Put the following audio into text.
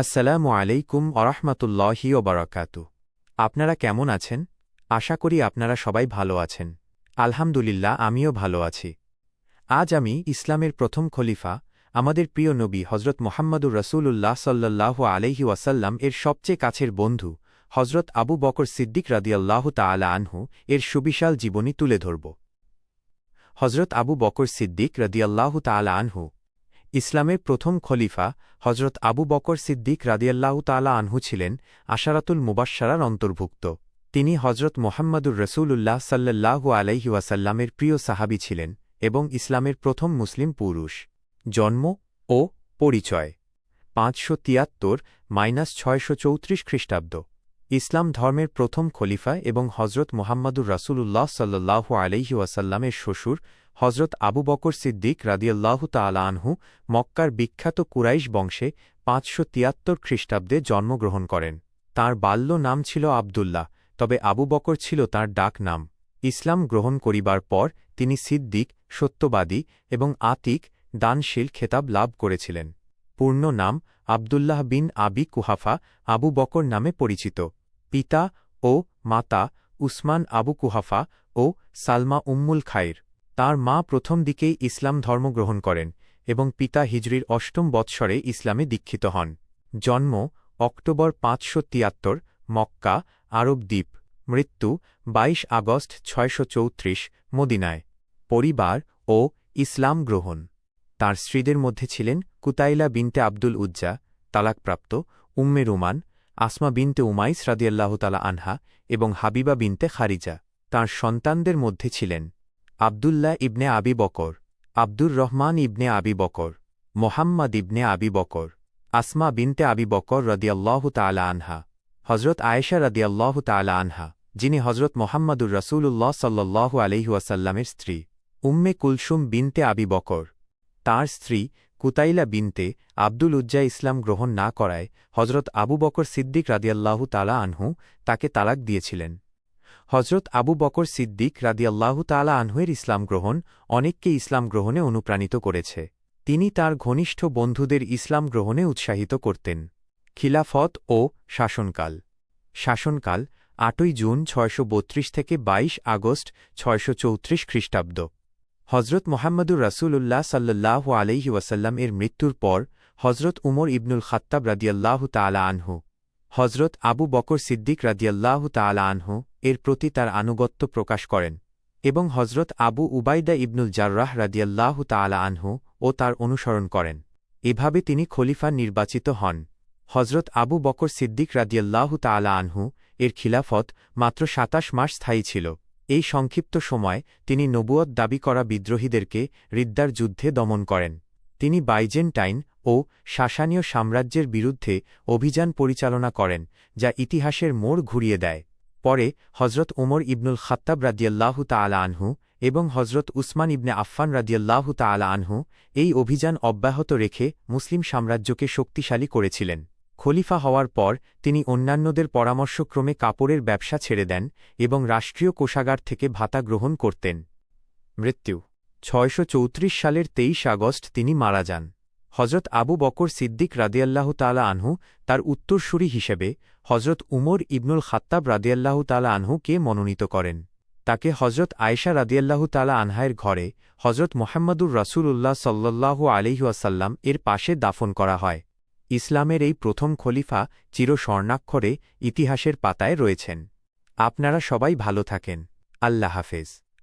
আসসালামু আলাইকুম আরহামতুল্লাহি ওবরাকাত আপনারা কেমন আছেন? আশা করি আপনারা সবাই ভালো আছেন। আলহামদুলিল্লাহ, আমিও ভালো আছি। আজ আমি ইসলামের প্রথম খলিফা, আমাদের প্রিয় নবী হজরত মোহাম্মদুর রসুল্লাহ সাল্লাহ আলহি ওয়াসাল্লাম এর সবচেয়ে কাছের বন্ধু হজরত আবু বকর সিদ্দিক রাদিয়াল্লাহ তালা আনহু, এর সুবিশাল জীবনী তুলে ধরব। হজরত আবু বকর সিদ্দিক রাদিয়াল্লাহ তালা আনহু ইসলামের প্রথম খলিফা হজরত আবু বকর সিদ্দিক রাদিয়াল্লাহ তালা আনহু ছিলেন আশারাতুল মুবাসারার অন্তর্ভুক্ত। তিনি হজরত মোহাম্মদুর রসুল্লাহ সাল্লাহু আলাইহি ওয়াসাল্লামের প্রিয় সাহাবি ছিলেন এবং ইসলামের প্রথম মুসলিম পুরুষ। জন্ম ও পরিচয় পাঁচশো তিয়াত্তর মাইনাস ছয়শো চৌত্রিশ খ্রিস্টাব্দ। ইসলাম ধর্মের প্রথম খলিফা এবং হজরত মোহাম্মদুর রাসূলুল্লাহ সাল্লাহু আলাইহি ওয়াসাল্লামের শ্বশুর হজরত আবু বকর সিদ্দিক রাদিয়াল্লাহু তালা মক্কার বিখ্যাত কুরাইশ বংশে পাঁচশো তিয়াত্তর খ্রিস্টাব্দে জন্মগ্রহণ করেন। তার বাল্য নাম ছিল আবদুল্লাহ, তবে আবু বকর ছিল তার ডাক নাম। ইসলাম গ্রহণ করিবার পর তিনি সিদ্দিক, সত্যবাদী এবং আতিক দানশীল খেতাব লাভ করেছিলেন। পূর্ণ নাম আবদুল্লাহ বিন আবি কুহাফা আবু বকর নামে পরিচিত। পিতা ও মাতা উসমান আবু কুহাফা ও সালমা উম্মুল খাইর। তার মা প্রথম দিকেই ইসলাম ধর্ম গ্রহণ করেন এবং পিতা হিজরির অষ্টম বৎসরে ইসলামে দীক্ষিত হন। জন্ম অক্টোবর পাঁচশো তিয়াত্তর, মক্কা, আরব দ্বীপ। মৃত্যু ২২ আগস্ট ছয়শো চৌত্রিশ, মদিনায়। পরিবার ও ইসলাম গ্রহণ। তার স্ত্রীদের মধ্যে ছিলেন কুতাইলা বিনতে আব্দুল উজ্জা, তালাকপ্রাপ্ত উম্মে রুমান, আসমা বিনতে উমাইস রাদিয়াল্লাহ তালা আনহা এবং হাবিবা বিনতে খারিজা। তার সন্তানদের মধ্যে ছিলেন আবদুল্লাহ ইবনে আবি বকর, আব্দুর রহমান ইবনে আবি বকর, মোহাম্মদ ইবনে আবি বকর, আসমা বিনতে আবি বকর রদিয়াল্লাহ তালা আনহা হজরত আয়েশা রদিয়াল্লাহ তালা আনহা, যিনি হজরত মোহাম্মদুর রসুল্লাহ সাল্লাহ আলহিউসাল্লামের স্ত্রী, উম্মে কুলসুম বিনতে আবি বকর, তাঁর স্ত্রী কুতাইলা বিনতে আব্দুল উজ্জা ইসলাম গ্রহণ না করায় হজরত আবু বকর সিদ্দিক রাদিয়াল্লাহু তালা আনহু তাকে তালাক দিয়েছিলেন। হজরত আবু বকর সিদ্দিক রাদিয়াল্লাহু তালা আনহুয়ের ইসলাম গ্রহণ অনেককে ইসলাম গ্রহণে অনুপ্রাণিত করেছে। তিনি তার ঘনিষ্ঠ বন্ধুদের ইসলাম গ্রহণে উৎসাহিত করতেন। খিলাফত ও শাসনকাল। শাসনকাল, আটই জুন ছয়শো বত্রিশ থেকে ২২ আগস্ট ছয়শো চৌত্রিশ খ্রিস্টাব্দ। হজরত মোহাম্মদুর রাসূলুল্লাহ সাল্লাহ আলহি ওয়াসাল্লাম এর মৃত্যুর পর হজরত উমর ইবনুল খাত্তাব রাদিয়াল্লাহু তালা আনহু হজরত আবু বকর সিদ্দিক রাদিয়াল্লাহু তালা আনহু এর প্রতি তার আনুগত্য প্রকাশ করেন এবং হজরত আবু উবাইদা ইবনুল জার্রাহ রাদিয়াল্লাহু তালা আনহু ও তার অনুসরণ করেন। এভাবে তিনি খলিফা নির্বাচিত হন। হজরত আবু বকর সিদ্দিক রাদিয়াল্লাহু তালা আনহু এর খিলাফত মাত্র সাতাশ মাস স্থায়ী ছিল। এই সংক্ষিপ্ত সময় তিনি নবুয়ত দাবি করা বিদ্রোহীদেরকে রিদ্দার যুদ্ধে দমন করেন। তিনি বাইজেন্টাইন ও শাসানীয় সাম্রাজ্যের বিরুদ্ধে অভিযান পরিচালনা করেন, যা ইতিহাসের মোড় ঘুরিয়ে দেয়। পরে হজরত উমর ইবনুল খাত্তাব রাদিয়াল্লাহু তালা আনহু এবং হজরত উসমান ইবনে আফফান রাদিয়াল্লাহু তালা আনহু এই অভিযান অব্যাহত রেখে মুসলিম সাম্রাজ্যকে শক্তিশালী করেছিলেন। খলিফা হওয়ার পর তিনি অন্যান্যদের পরামর্শক্রমে কাপড়ের ব্যবসা ছেড়ে দেন এবং রাষ্ট্রীয় কোষাগার থেকে ভাতা গ্রহণ করতেন। মৃত্যু ছয়শো চৌত্রিশ সালের তেইশ আগস্ট তিনি মারা যান। হজরত আবু বকর সিদ্দিক রাদিয়াল্লাহ তালা আনহু তার উত্তরসূরি হিসেবে হজরত উমর ইবনুল খাত্তাব রাদিয়াল্লাহ তালা আনহুকে মনোনীত করেন। তাকে হজরত আয়েশা রাদিয়াল্লাহু তালা আনহায়ের ঘরে হজরত মোহাম্মদুর রাসূলুল্লাহ সাল্লাল্লাহু আলিহাসাল্লাম এর পাশে দাফন করা হয়। ইসলামের এই প্রথম খলিফা চির স্বর্ণাক্ষরে ইতিহাসের পাতায় রয়েছেন। আপনারা সবাই ভালো থাকেন। আল্লাহ হাফেজ।